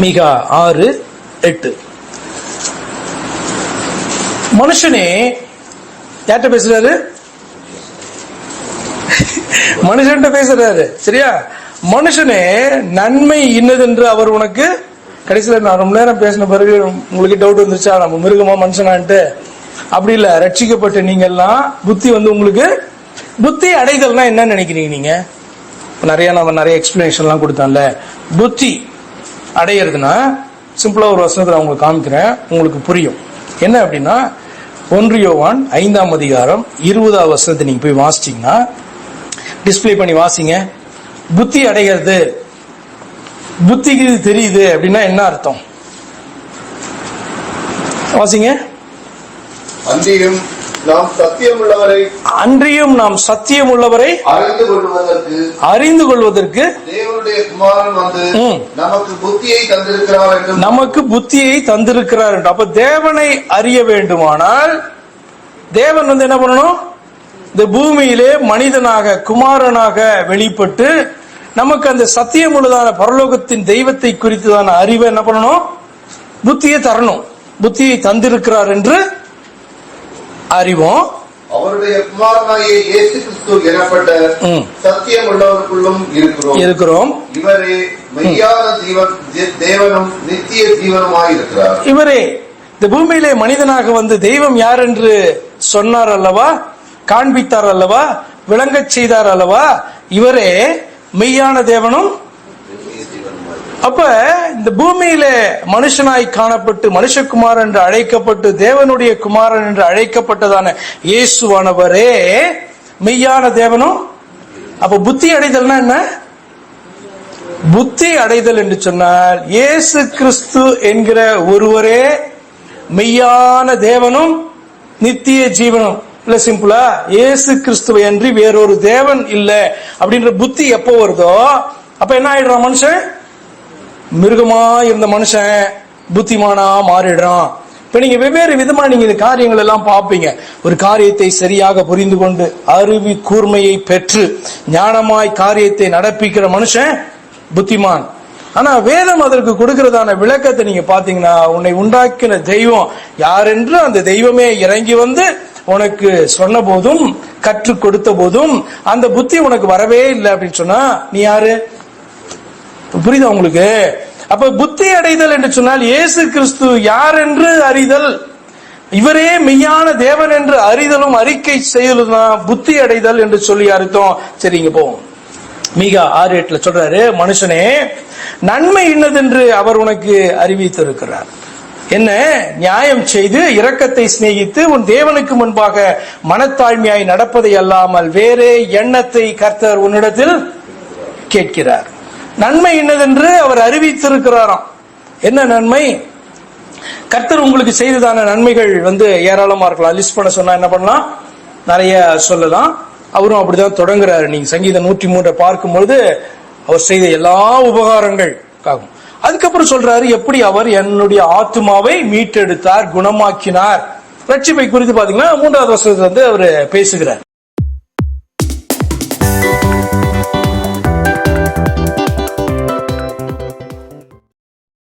மிகா ஆறு எட்டு. மனுஷனே யார்கிட்ட பேசுறாரு? மனுஷன்ட்ட பேசுறாரு சரியா? மனுஷனே நன்மை இன்னதென்று அவர் உனக்கு கடைசியில் நான் ரொம்ப நேரம் பேசின பிறகு உங்களுக்கு டவுட் வந்துருச்சா? நம்ம மிருகமா மனுஷனான்ட்டு. அப்படி இல்ல ரட்சிக்கப்பட்ட நீங்க எல்லாம் புத்தி வந்து உங்களுக்கு புத்தி அடைதல்னா என்ன நினைக்கிறீங்க நீங்க? நிறைய நம்ம நிறைய எக்ஸ்பிளனேஷன்லாம் கொடுத்தான்ல புத்தி. அடையிறதுனா சிம்பிளா ஒரு வசனத்துல உங்களுக்கு காமிக்கிறேன். உங்களுக்கு புரியும். என்ன அப்படின்னா ஒன்று யோவான் ஐந்தாம் அதிகாரம் இருபதாவது வசனத்தை நீங்க போய் வாசிச்சீங்கன்னா டிஸ்ப்ளே பண்ணி வாசிங்க. புத்தி அடைகிறது. புத்திக்கு இது தெரியுது அப்படின்னா என்ன அர்த்தம்? வாசிங்க. அன்றியும் நாம் சத்தியம் உள்ளவரை அன்றியும் நாம் சத்தியம் உள்ளவரை அறிந்து கொள்வதற்கு அறிந்து கொள்வதற்கு நமக்கு புத்தியை தந்திருக்கிறார் என்று. அப்ப தேவனை அறிய வேண்டுமானால் தேவன் வந்து என்ன பண்ணணும்? இந்த பூமியிலே மனிதனாக குமாரனாக வெளிப்பட்டு நமக்கு அந்த சத்தியம் உள்ளதான பரலோகத்தின் தெய்வத்தை குறித்ததான அறிவை என்ன பண்ணணும்? புத்தியை தரணும். புத்தியை தந்திருக்கிறார் என்று அறிவோம். அவருடைய குமாரனாகிய இயேசு கிறிஸ்து எனப்பட்ட ம். சத்தியம் உள்ளவருக்குள்ளும் இருக்கிறோம். இருக்கிறோம். இவரே மெய்யான ஜீவன் ஜே- தேவனும் நித்திய ஜீவனுமாய் இருக்கிறார் இவரே இந்த பூமியிலே மனிதனாக வந்து தெய்வம் யார் என்று சொன்னார் அல்லவா? காண்பித்தார் அல்லவா? விளங்கச் செய்தார் அல்லவா? இவரே மெய்யான தேவனும் அப்ப இந்த பூமியில மனுஷனாய் காணப்பட்டு மனுஷகுமாரன் என்று அழைக்கப்பட்டு தேவனுடைய குமாரன் என்று அழைக்கப்பட்டதான இயேசுவானவரே மெய்யான தேவனும் அப்ப புத்தி அடைதல்னா என்ன? புத்தி அடைதல் என்று சொன்னால் இயேசு கிறிஸ்து என்கிற ஒருவரே மெய்யான தேவனும் நித்திய ஜீவனும். இல்ல சிம்பிளா இயேசு கிறிஸ்துவை அன்றி வேறொரு தேவன் இல்லை அப்படின்ற புத்தி எப்போ வருதோ அப்ப என்ன ஆயிடுறான் மனுஷன்? மிருகமா இருந்த மனுஷன் புத்திமானா மாறிடுறான். இப்ப நீங்க வெவ்வேறு விதமா நீங்க இந்த காரியங்கள் எல்லாம் பார்ப்பீங்க. ஒரு காரியத்தை சரியாக புரிந்து கொண்டு அருவி கூர்மையை பெற்று ஞானமாய் காரியத்தை நடப்பிக்கிற மனுஷன் புத்திமான். ஆனா வேதம் அதற்கு கொடுக்கிறதான விளக்கத்தை நீங்க பாத்தீங்கன்னா உன்னை உண்டாக்கின தெய்வம் யாரென்று அந்த தெய்வமே இறங்கி வந்து உனக்கு சொன்ன போதும் கற்றுக் கொடுத்த போதும் அந்த புத்தி உனக்கு வரவே இல்லை அப்படின்னு சொன்னா நீ யாரு? புரியுதா உங்களுக்கு? அப்ப புத்தி அடைதல் என்று சொன்னால் இயேசு கிறிஸ்து யார் என்று அறிதல். இவரே மெய்யான தேவன் என்று அறிதலும் அறிக்கை செய்தலும் தான் புத்தி அடைதல் என்று சொல்லி அர்த்தம். சரிங்க போவோம். மீகா ஆறு எட்டுல சொல்றாரு மனுஷனே நன்மை இன்னதென்று அவர் உனக்கு அறிவித்திருக்கிறார். என்ன? நியாயம் செய்து இரக்கத்தை சிநேகித்து உன் தேவனுக்கு முன்பாக மனத்தாழ்மையாய் நடப்பதை அல்லாமல் வேறே எண்ணத்தை கர்த்தர் உன்னிடத்தில் கேட்கிறார். நன்மை என்னதென்று அவர் அறிவித்திருக்கிறாராம். என்ன நன்மை? கர்த்தர் உங்களுக்கு செய்ததான நன்மைகள் வந்து ஏராளமா இருக்கலாம். லிஸ்ட் பண்ண சொன்னா என்ன பண்ணலாம்? நிறைய சொல்லலாம். அவரும் அப்படிதான் தொடங்குறாரு. நீங்க சங்கீதம் நூற்றி மூன்றை பார்க்கும்பொழுது அவர் செய்த எல்லா உபகாரங்கள் ஆகும் அதுக்கப்புறம் சொல்றாரு எப்படி அவர் என்னுடைய ஆத்மாவை மீட்டெடுத்தார் குணமாக்கினார்? ரட்சிப்பை குறித்து பாத்தீங்கன்னா மூன்றாவது வருஷத்துல வந்து அவர் பேசுகிறார்.